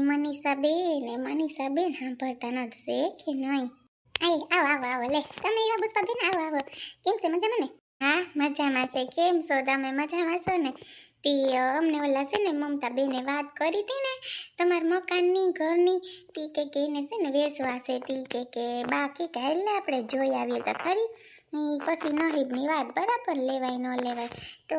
મનીષા બેન એ મનીષા બેન સાંભળતા નથી કે નહીં? આય આવો આવો આવો, લે, તમે એવા પુષ્પા બેન, આવો આવો. કેમ છે, મજામાં ને? હા, મજામાં છે. કેમ છો? તમે મજામાં છો ને? તી અમને ઓલા છે ને મમતા બેને વાત કરી હતી ને, તમારા મકાનની, ઘરની, તી કે કે એને છે ને વેચવા છે, તી કે કે બાકી કે એટલે આપણે જોઈ આવીએ તો ખરી. પછી નહીબની વાત બરાબર લેવાય, ન લેવાય. તો,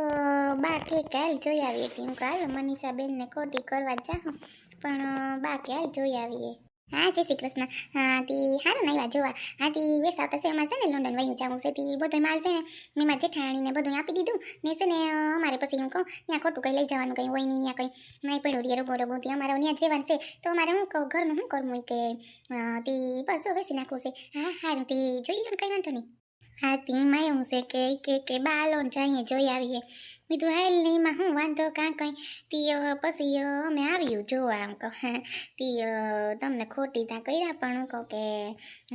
બા, કે કાલ જોઈ આવીએ. તી હું કાલ મનીષા બેનને ખોટી કરવા જાઉં પણ બા ક્યારે જોઈ આવીએ. હા, જય શ્રી કૃષ્ણ. હા તી હારું નહીં જોવા. હા તી વેસા પછી એમાં છે ને લંડન વયું જાઉં છે, તી બધો માલ છે ને, મેં મારા જેઠાણીને બધું આપી દીધું. ને છે ને અમારે પછી હું કહું, ત્યાં ખોટું કંઈ લઈ જવાનું કંઈ હોય નહીં, ત્યાં કંઈ. નહીં પડ્યું રે રગો રગો ત્યાં અમારે ત્યાં જવાનું છે. તો અમારે હું કહું, ઘરનું શું કરવું? કે તી બસ જો વેસી નાખવું છે. હા, હારું, તી, જોઈ લો કંઈ વાંધો નહીં. હા તેમાં એવું છે કે કે કે બાલો જઈએ જોઈ આવીએ. બીજું હાલ નહીં એમાં હું વાંધો કાં કંઈ. તી પછી અમે આવ્યું જોવા આમ કહો, હા. તી તમને ખોટી ત્યાં કર્યા, પણ હું કહું કે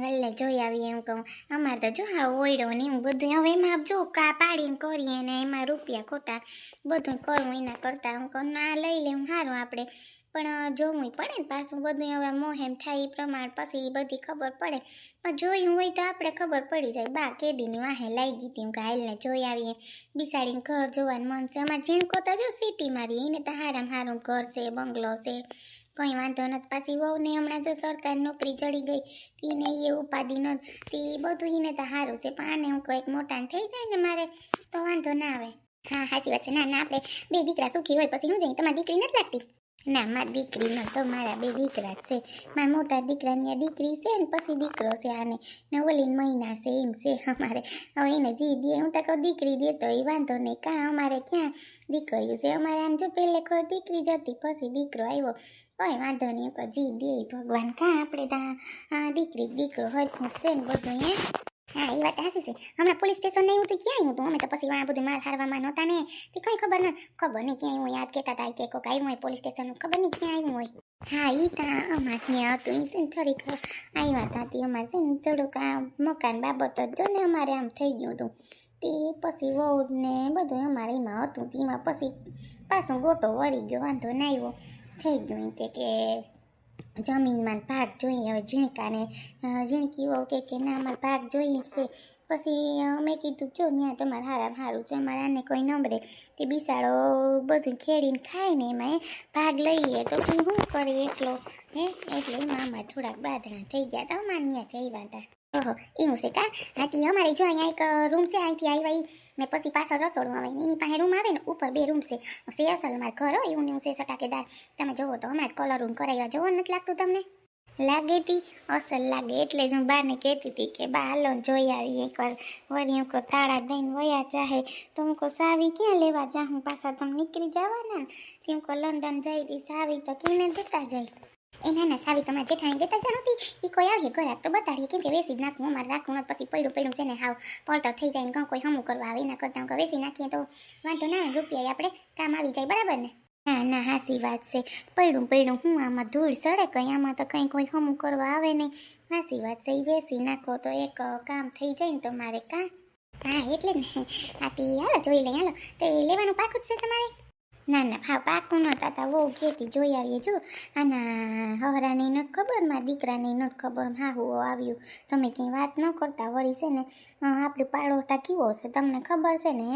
હાલને જોઈ આવીએ એમ કહું. અમારે તો જો હા ઓયડો ને એવું બધું, હવે એમાં જો કા પાડીને કરીએ ને એમાં રૂપિયા ખોટા બધું કરવું એના કરતાં. હું કહું, ના, લઈ લેવું સારું આપણે. પણ જોવું પડે ને પાછું બધું હવે મોહેમ થાય એ પ્રમાણે પછી એ બધી ખબર પડે. પણ જોયું હોય તો આપણે ખબર પડી જાય. બા, કેદીની વાહે લાગી હતી ઘાયલને જોઈ આવીએ. બિસાડીને ઘર જોવાનું મન છે. અમારે ઝીણકો તો જો સિટીમાં રહીએ એને તો હારામ હારું ઘર છે, બંગલો છે. કંઈ વાંધો નથી. પાછી વહુને હમણાં જો સરકાર નોકરી ચડી ગઈ એને એ ઉપાધિ નથી તે બધું એને તો સારું છે. પણ આને હું કંઈક મોટાને થઈ જાય ને મારે, તો વાંધો ના આવે. હા સાચી વાત છે. ના ના, આપણે બે દીકરા સુખી હોય પછી હું જઈએ તમારી દીકરી નથી લાગતી? ના, મારી દીકરીનો તો મારા બે દીકરા છે. મારા મોટા દીકરાની આ દીકરી છે ને, પછી દીકરો છે આને. ને ઓલી મહિના છે, એમ છે અમારે. હવે એને જી દે, હું તો કહું દીકરી દે તો એ વાંધો નહીં. કાં અમારે ક્યાં દીકરીઓ છે? અમારે આને જો પહેલે ખોર દીકરી જ હતી, પછી દીકરો આવ્યો. કોઈ વાંધો નહીં જી દે ભગવાન. કાં આપણે ત્યાં દીકરી, દીકરો હરખું છે ને બધું, હે? હા, એ વાત હાસી છે. હમણાં પોલીસ સ્ટેશન નહીં હું તો, ક્યાં આવ્યું તું? અમે તો પછી આ બધું માલ હારવામાં નહોતા ને. તે કંઈ ખબર ન ખબર નહીં ક્યાં આવ્યું, યાદ કહેતા હતા, કે કોઈક આવ્યું હોય પોલીસ સ્ટેશન ખબર નહીં ક્યાં આવ્યું હોય. હા એ તા અમારે ત્યાં હતું એ થોડીક આવ્યા હતા તે અમારે છે ને થોડુંક આ મકાન બાબત જ ને અમારે આમ થઈ ગયું હતું. તે પછી વહુ ને બધું અમારે એમાં હતું. તેમાં પછી પાછો ગોટો વળી ગયો, વાંધો ના આવ્યો. થઈ ગયું કે જમીનમાં ભાગ જોઈએ હવે ઝીણકાને અ, ઝીણકી કે કે ના અમારે ભાગ જોઈએ છે. પછી મેં કીધું, જો ત્યાં તમારે હારા સારું છે, અમારે આને કોઈ નંબરે તે બિસાડો બધું ખેડીને ખાય ને એમાં ભાગ લઈએ. તો હું શું કરીએ એકલો, હે? એટલે મામા થોડાક બાદરા થઈ ગયા હતા ત્યાં જઈ હતા ઓહો એવું છે કા? હાથી અમારે જો અહીંયા એક રૂમ છે, અહીંથી આવ્યા આવી ને પછી પાછળ રસોડું આવે એની પાસે રૂમ આવે ને, ઉપર બે રૂમ છે. છે અસલ મારે ઘર હોય, એવું ને એવું છે, સટાકેદાર. તમે જોવો તો હમણાં જ કલર રૂમ કરાવ્યા, જોવો નથી લાગતું તમને? લાગે તી અસલ લાગે એટલે જ હું બાને કહેતી હતી કે, બા, હાલો જોઈ આવી એકવાર. વળી હું કહું તાળા દઈને વયા ચાહે તો હું કહું સાવી ક્યાં લેવા જાઉં પાછા તમે નીકળી જવાના ને. તે હું કહું લંડન જઈ હતી સાવી તો કીને દેતા જાય. એ ના સાવી તમારે જેઠાણી દેતા જ હતી એ કોઈ આવીએ ઘરાક તો બતાડીએ. કેમ કે વેસી જ નાખવું અમારે રાખવું પછી પડ્યું પડ્યું છે ને હાવ. પલટો થઈ જાય ને કોઈ હમું કરવા આવે એના કરતાં. હું વેસી નાખીએ તો વાંધો ના રૂપિયા આપણે કામ આવી જાય, બરાબર ને? ના ના, હાસી વાત છે. પડ્યું પડ્યું હું આમાં ધૂળ સડે કંઈ? આમાં તો કંઈ કોઈ હમું કરવા આવે નહીં. હાસી વાત છે એ વેસી નાખો તો એક કામ થઈ જાય ને તમારે કાં? હા, એટલે ને. આ તી, હાલો, જોઈ લઈ હાલો. તો લેવાનું પાકું જ છે તમારે? ના ના, હા, પાકું નહોતા હતા બહુ ખેતી જોઈ આવીએ, જો. આના હવરાની નથી ખબર મારા દીકરાની નથી ખબર, હા, હું આવ્યું. તમે ક્યાંય વાત ન કરતા વળી છે ને આપણે પાડોતા કેવો હશે તમને ખબર છે ને?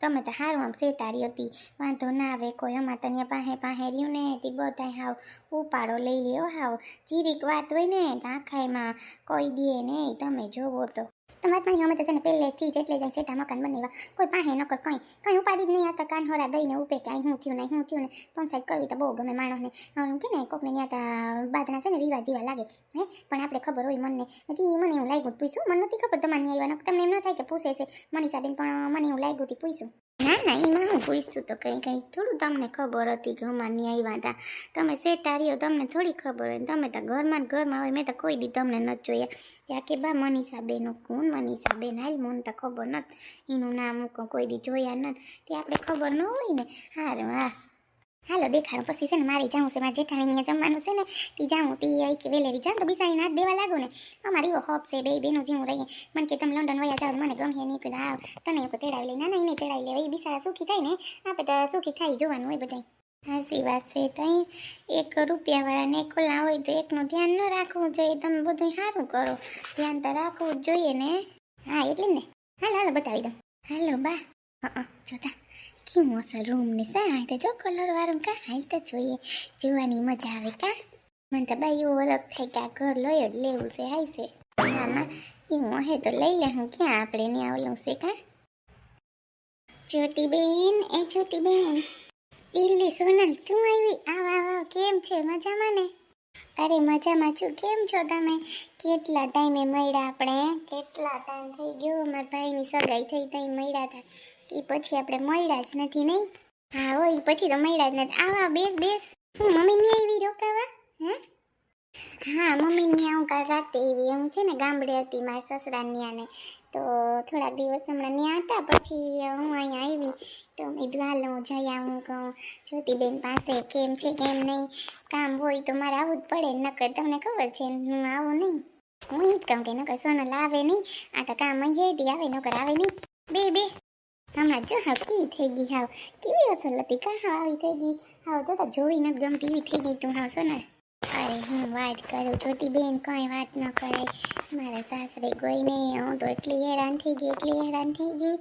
તમે તો હારું આમ સેટારી હતી. વાંધો ના આવે, કોઈ અમારે તો ત્યાં પાસે પાસે રહ્યું ને, તે બધા હાવ ઉપાડો લઈ લ્યો, હાવ. ચીરીક વાત હોય ને, તો આખાઈમાં કોઈ દે નહીં તમે જોવો તો. તમારે પાસે હમે છે પહેલેથી જ એટલે જાય સેટા મકાન બનાવ્યા કોઈ પાસે નકર કંઈ. કંઈ ઉપાડી જ નહીં આ તો કાન હોરા દઈને ઉપે કે અહીં હું થયું નહીં હું થયું ને. પંચાયત કરવી તો બહુ ગમે માણસને. હવે કે ને, કોકને ત્યાં બાદના છે ને વિવાહ જેવા લાગે. હે? પણ આપણે ખબર હોય મનને. નથી મને એવું લાગ્યું પૂછ્યું. મને નથી ખબર તમારે આવ્યા તમને એમ ન થાય કે પૂછે છે. મનીષાબેન પણ મને એવું લાગ્યું હતી પૂછ્યું. ના ના, એમાં હું પૂછ્યું તો કંઈ કંઈ થોડું તમને ખબર હતી ઘરમાં આવ્યા હતા. તમે સેટા રહ્યો, તમને થોડી ખબર હોય ને, તમે તો ઘરમાં ને ઘરમાં હોય, મેં તો કોઈ દી તમને નથી જોયા. ત્યાં કે બા મનીષાબેન કોણ મનીષાબેન, હાલ મને તો ખબર નથી. એનું નામ હું કોઈ દી જોયા નથી. તે આપણે ખબર ન હોય ને. હારું, હા. હાલો, દેખાડો. પછી છે ને મારે જાઉં છે. મારા જેઠાણી અહીંયા જમવાનું છે ને, તી જાઉં, તી એક વેલેરી. જાઉં તો બિસાડી હાથ દેવા લાગુ ને. અમારી એવો હોપ છે બે બેનો જેવું રહીએ. મને કે, તમે લંડન વયા જાઓ, મને ગમે નહીં કીધું આવ. તને એવું તેડાવી લઈ ના ના એને તેડાવી લેવા એ બિસારા સુખી થાય ને આપણે તો સુખી થાય જોવાનું હોય બધાય. સાચી વાત છે તો એક રૂપિયાવાળા ને ખોલા હોય તો એકનું ધ્યાન ન રાખવું જોઈએ. તમે બધું સારું કરો. ધ્યાન તો રાખવું જોઈએ ને. હા, એટલે ને. હાલ, હાલો, બતાવી દઉં. હાલો, બા. હા, જોતા. કેવું અસલ રૂમ ને સા આ જો કલર વાળું કા? હાલ તો જોઈએ. જોવાની મજા આવે કા? મને તો બાઈ એવું અલગ કે આ ઘર લોયો લેવું છે હાય છે. આમાં એવું હે તો લઈ લે, હું ક્યાં આપણે ને ઓલું છે કા? જ્યોતિબેન, એ જ્યોતિબેન. ઇલ્લી સોનલ, તું આવી? આવ આવ કેમ છે? મજામાં ને? અરે મજામાં છું. કેમ છો તમે? કેટલા ટાઈમે મળ્યા આપણે? કેટલા ટાઈમ થઈ ગયો? મારા ભાઈની સગાઈ થઈ તઈ મળ્યા હતા એ પછી આપણે મળ્યા જ નથી નહીં? હા હો ઈ પછી તો મળ્યા જ નથી. આવા, બેસ બેસ. હું મમ્મીની આવી રોકાવા? હે? હા મમ્મીની આવું કાલ રાતે એવી હું છે ને, ગામડે હતી મારા સસરા ન્યાને. તો થોડાક દિવસ હમણાં ત્યાં હતા, પછી હું અહીંયા આવી. તો મેં દ્વાલો હું જઈ આવું કહું જ્યોતિબેન પાસે, કેમ છે, કેમ નહીં? કામ હોય તો મારે આવવું જ પડે. નકર તમને ખબર છે, હું આવું નહીં. હું એ જ કહું કે નકર સોનલ આવે નહીં. આ તો કામ અહીંયાથી આવે, નકર આવે નહીં. બે બે. હમણાં જો હાવ કેવી થઈ ગઈ હાવ કેવી અસર હતી? કાં હાવ આવી થઈ ગઈ. હાવ જોતા જોઈ નથી ગમતી એવી થઈ ગઈ તું હાવ ને? અરે, હું વાત કરું જોતી બેન કંઈ વાત ન કરે. મારા સાસરે કોઈ નહીં હું તો એટલી હેરાન થઈ ગઈ, એટલી હેરાન થઈ ગઈ.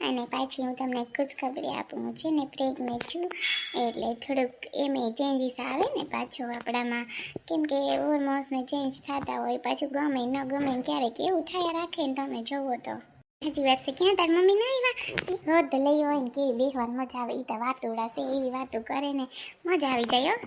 અને પાછી હું તમને ખુશખબરી આપું, હું છે ને પ્રેગ્નેન્ટ છું. એટલે થોડુંક એમે ચેન્જીસ આવે ને પાછો આપણામાં. કેમ કે ઓલમોસ્ટ ને ચેન્જ થતા હોય, પાછું ગમે ન ગમે ક્યારેક એવું થાય રાખે ને તમે જોવો તો. સાચી વાત ક્યાં તાર મમ્મી ના આવ્યા હોદ લઈ હોય ને કેવી બેહવાન મજા આવે એ તો વાતો ઉડાશે, એવી વાતો કરે ને મજા આવી જાય, હો.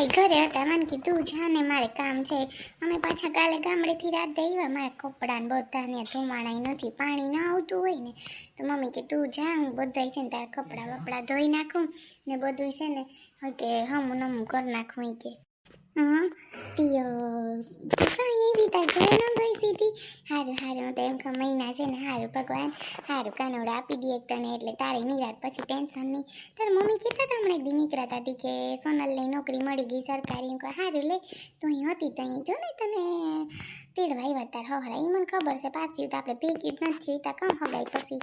એ ઘરે હતા, મને કીધું, જા ને, મારે કામ છે. અમે પાછા કાલે ગામડેથી રાત આવ્યા, મારા કપડાં બધા ને ધોવાણાય નથી, પાણી ના આવતું હોય ને. તો મમ્મી કે, તું જા, હું બધા છે ને તારા કપડાં વપડા ધોઈ નાખું ને બધું છે ને કે હમું નમું કરી નાખું કે. હા પિયો કાંઈ એવી તાર ઘરે ન ગઈ સીધી હારું હારું તો એમ કે મહિના છે ને હારું ભગવાન હારું કાનોડા આપી દઈએ તને એટલે તારી નિરાત પછી ટેન્શન નહીં તારા મમ્મી કહેતા હતા હમણાં એક દી નીકળ્યા હતી કે સોનલની નોકરી મળી ગઈ સરકારી એમ કહે હારું લે તો અહીં હતી તો અહીં જો ને તને તેડવા આવ્યા તાર હવરા એ મને ખબર છે પાછું તો આપણે ભેગી જ નથી જોઈતા કામ હગાઈ પછી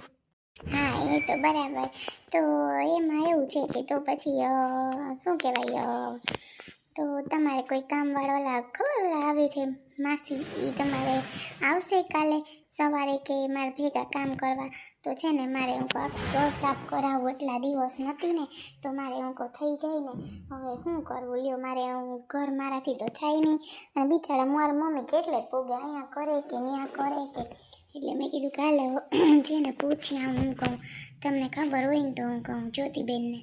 હા એ તો બરાબર તો એમાં એવું છે કે તો પછી શું કહેવાય તો તમારે કોઈ કામવાળા ખબર આવે છે માસી. એ તમારે આવશે કાલે સવારે કે મારે ભેગા કામ કરવા. તો છે ને મારે હું ઘર સાફ કરાવવું એટલા દિવસ નથી ને, તો મારે હું કહું થઈ જાય ને. હવે શું કરવું? લ્યો, મારે હું ઘર મારાથી તો થાય નહીં. અને બિચારા મારા મમ્મી કેટલે પોગે? અહીંયા કરે કે ત્યાં કરે કે? એટલે મેં કીધું કાલે જેને પૂછી આવું હું કહું. તમને ખબર હોય ને તો હું કહું જ્યોતિબેનને.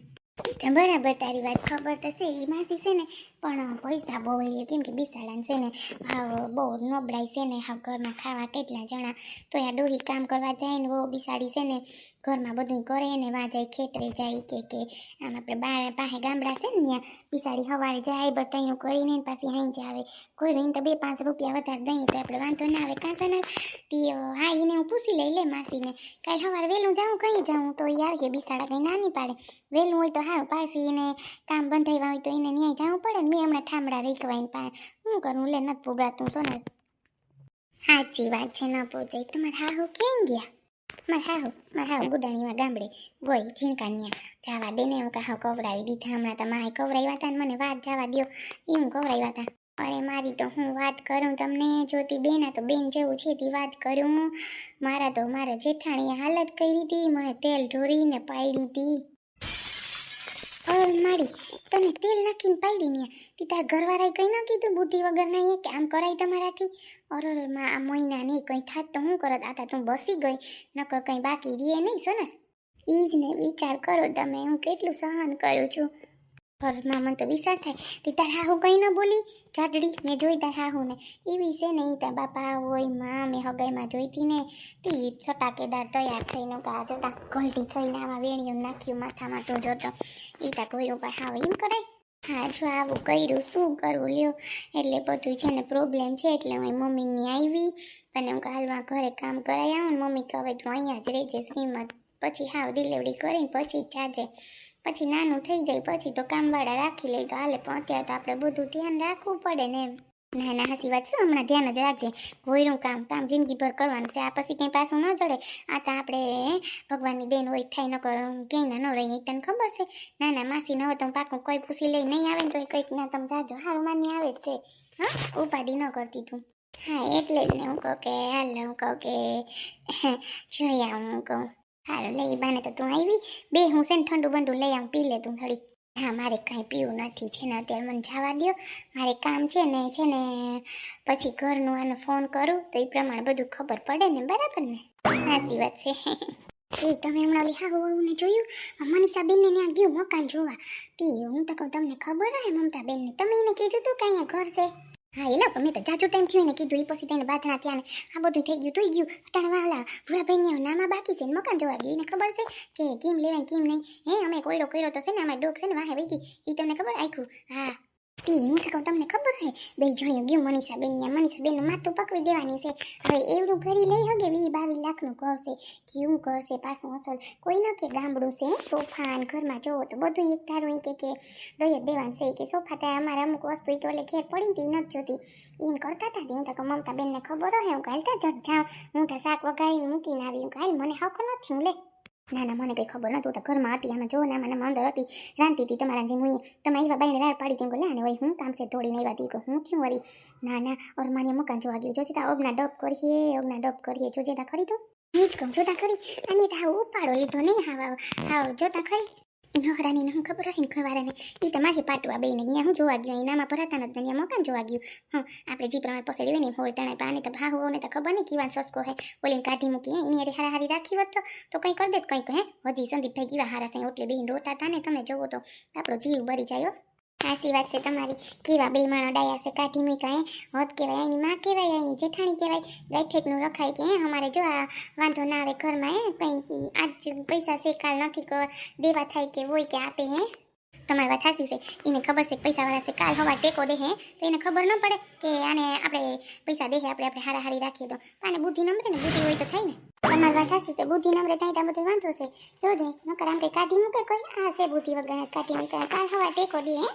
બરાબર તારી વાત ખબર છે એ માસી છે ને પણ પૈસા બહુ લઈએ કેમ કે બિસાડાને છે ને, હાવ બહુ નબળાઈ છે ને, હાવ ઘરમાં ખાવા કેટલા જણા. તો આ ડોહી કામ કરવા જાય ને બહુ બિસાડી છે ને, ઘરમાં બધું કરે ને, વા જાય, ખેતરે જાય, કે કે. આમ આપણે બાર પાસે ગામડા છે ને ત્યાં, બિસાડી સવારે જાય બધાનું કરીને ને પાછી હાઈ આવે. કોઈ રહીને તો બે પાંચ રૂપિયા વધારે દઈએ તો આપણે વાંધો ના આવે કાં છે તે હા એને હું પૂછી લઈ લે માસીને. કાલ સવારે વહેલું જાઉં, કઈ જાઉં તો એ આવીએ બિસાડા, કંઈ ના નહીં પાડે વહેલું હોય તો સારું પાછી એને કામ બંધાવ્યા હોય તો એને ન્યાય જવું પડે ને મેં હમણાં ઠામડા રીકવાઈને પા શું કરું? લે, નથી પુગાતું ને સાચી વાત છે, ન પહોંચાય તમારે હાહુ ક્યાં ગયા? મારે હાહુ, મારે ગુડાણીમાં ગામડે ગોઈ ઝીણકા ન્યા જવા દે હું કાં કવડાવી દીધા. હમણાં તમારે કવરાવ્યા હતા મને વાત જવા દ્યો. એ હું કવરાવ્યા હતા અરે, મારી તો હું વાત કરું તમને જોતી બેન તો બેન જેવું છે, તે વાત કરું મારા તો મારા જેઠાણીએ હાલત કરી હતી મને તેલ ઢોળીને પાડી હતી અર માડી તને તેલ નાખીને પાડી ને તી તાર ઘરવાળાએ કંઈ ન કીધું બુદ્ધિ વગર એ કે આમ કરાય તમારાથી? અર અરમાં, આ મહિના નહીં, કંઈ થાત તો હું કરત. આતા તું બસી ગઈ, નકર કંઈ બાકી રીએ નહીં છો ને ઈ જ ને વિચાર કરો તમે, હું કેટલું સહન કરું છું. ઘરમાં મને તો વિચાર થાય. તે તાર હાહુ કંઈ ન બોલી. જાડડી, મેં જોઈ તાર હાહુ ને એવી છે ને ઈ તાર બાપા હોયમાં, મેં હગાઈમાં જોઈતી ને. તી સટાકેદાર તૈયાર થઈને કા જતા. ગલટી થઈને આમાં વેણિયું નાખ્યું, માથામાં તો જોતો. એ તા કોઈ ઉપર હાવ એમ કરાય. હા, જો આવું કર્યું, શું કરવું લ્યો? એટલે બધું છે ને પ્રોબ્લેમ છે, એટલે હું મમ્મીની આવી અને હું કાલમાં ઘરે કામ કરાવી આવું ને મમ્મી કહે તું અહીંયા જ રહેજે, શ્રીમત. પછી હાવ ડિલિવરી કરીને પછી જાજે. પછી નાનું થઈ જાય, પછી તો કામવાળા રાખી લઈ તો હાલે, પણ અત્યારે તો આપણે બધું ધ્યાન રાખવું પડે ને એમ. ના ના હાસી વાત છે, હમણાં ધ્યાન જ રાખજે. કોઈનું કામ કામ, જિંદગીભર કરવાનું છે, આ પછી કંઈ પાછું ન ચડે. આ તો આપણે ભગવાનની દેન હોય, થાય ન કરો ક્યાંય ના ન રહી તને ખબર છે? ના ના, માસી ન હોય તો પાકું કોઈ પૂછી લઈ નહીં આવે ને તો કંઈક ના, તમે જાજો. હારું માની આવે જ છે. હા? ઉપાધિ ન કરતી તું. હા, એટલે જ ને હું કહું કે, હાલ, હું કહું કે જોયા હું કહું. હારું લઈ બાને તો તું આવી બે હું છે ને ઠંડુ બંડુ લઈ આવું, પી લે તું થોડી હા, મારે કાંઈ પીવું નથી છે ને, અત્યારે મને જવા દ્યો. મારે કામ છે ને છે ને, પછી ઘરનું આને ફોન કરું, તો એ પ્રમાણે બધું ખબર પડે ને, બરાબર ને? સાચી વાત છે. એ તમે હમણાં ઓલી હા ને જોયું? મનીષાબેનને ત્યાં ગયું મકાન જોવા. તી હું તો કહું, તમને ખબર હે મમતાબેનને તમે એને કીધું તું કે અહીંયા ઘર છે? હા, એલા, પણ મેં તો જાજુ ટાઈમ થયું એને કીધું એ પછી તેને બાથના ત્યાં ને આ બધું થઈ ગયું થઈ ગયું. અટાણ વાલા ભૂરાભાઈને નામાં બાકી છે ને મકાન જોવા ગયું, એને ખબર છે કે કેમ લેવાય કેમ નહીં? હે, અમે કોયડો કર્યો તો છે ને અમારે ડોક છે ને વાહે વહી ગઈ એ તમને ખબર? આખું હા તી હું કહું તમને ખબર હે? બે જણ્યું ગયું મનીષા બેન ને મનીષા બેન માથું પકવી દેવાની છે. હવે એવડું ઘરી લઈ હગે વી બાવીસ લાખનું ઘર છે. કેવું ઘર છે પાછું અસલ કોઈ ન કે ગામડું છે સોફા ઘરમાં જોવો તો બધું એક ધારું કે કે જ દેવાનું છે. કે સોફા ત્યાં અમારે અમુક વસ્તુ તો ઓલે ઘેર પડી ને નથી જોતી. એમ કરતા હતા હું તો મમતા બેનને ખબર હે? હું કાલતા જટ જાઉં. હું તો શાક વગાડીને મૂકીને આવી. હું કાલ મને હાવ નથી હું લે. ના ના, મને કંઈ ખબર નહોતું. તો ઘરમાં હતી, આમાં જો ના મને અંદર હતી. રાંધતી હતી તમારા જેમ હું તમે આવ્યા બાઈને રાડ પાડી તેમ લે ભાઈ, હું કામ છે? તોડીને આવ્યા હતી હું થયું વળી? ના ના ઓર માને મકાન જોવા ગયું. જોજે તા ઓગના ડબ કરીએ ઓગના ડબ કરીએ. જોજે તા ખરી તો. જોતા ખરી. અને તા ઉપાડો લીધો નહીં હાવ હાવ, જોતા ખરી. નહરાની ને ખબર હોય ને ઘરવાળાને એ તમારી પાટવા બેને હું જોવા ગયો એનામાં ભરાતા નથી ત્યાં મોકાન જોવા ગયું હા આપણે જે પ્રમાણે પસેડી હોય ને હોળ તણાય પાને તો ભાવ ને તો ખબર નહીં કેવા સસકો હે ઓલીને કાઢી મૂકી એની હારે હારા હારી રાખી હોત તો કંઈ કરી દેત કંઈક હે હજી સંદીપભાઈ કીવા હારા છે ઓટલે બેન રોતા હતા ને તમે જોવો તો આપણો જીવ બળી જાય સાચી વાત છે તમારી. કેવા બે માણો ડાયા છે કાઢી મેં કહે હોત કહેવાય એની માં કહેવાય એની જેઠાણી કહેવાય. ગાયઠેકનું રખાય કે અમારે જો આ વાંધો ના આવે ઘરમાં, હે? કંઈ આજ પૈસા છે, કાલ નથી દેવા થાય કે હોય કે આપે, હે? તમારી વાત સાચી છે. એને ખબર છે કે પૈસાવાળા છે, કાલ હવા ટેકો દે, હે? તો એને ખબર ન પડે કે આને આપણે પૈસા દે આપણે આપણે હારા હારી રાખીએ તો. આને બુદ્ધિ નમરે ને, બુદ્ધિ હોય તો થાય ને. તમારી વાત સાચી છે, બુદ્ધિ નમ્ર થાય ત્યાં બધું વાંધો છે. જોજે નકર આમ કંઈ કાઢી મૂકે કોઈ? આ છે બુદ્ધિ વગર કાઢી મૂકે, કાલ હવા ટેકો દે, હે?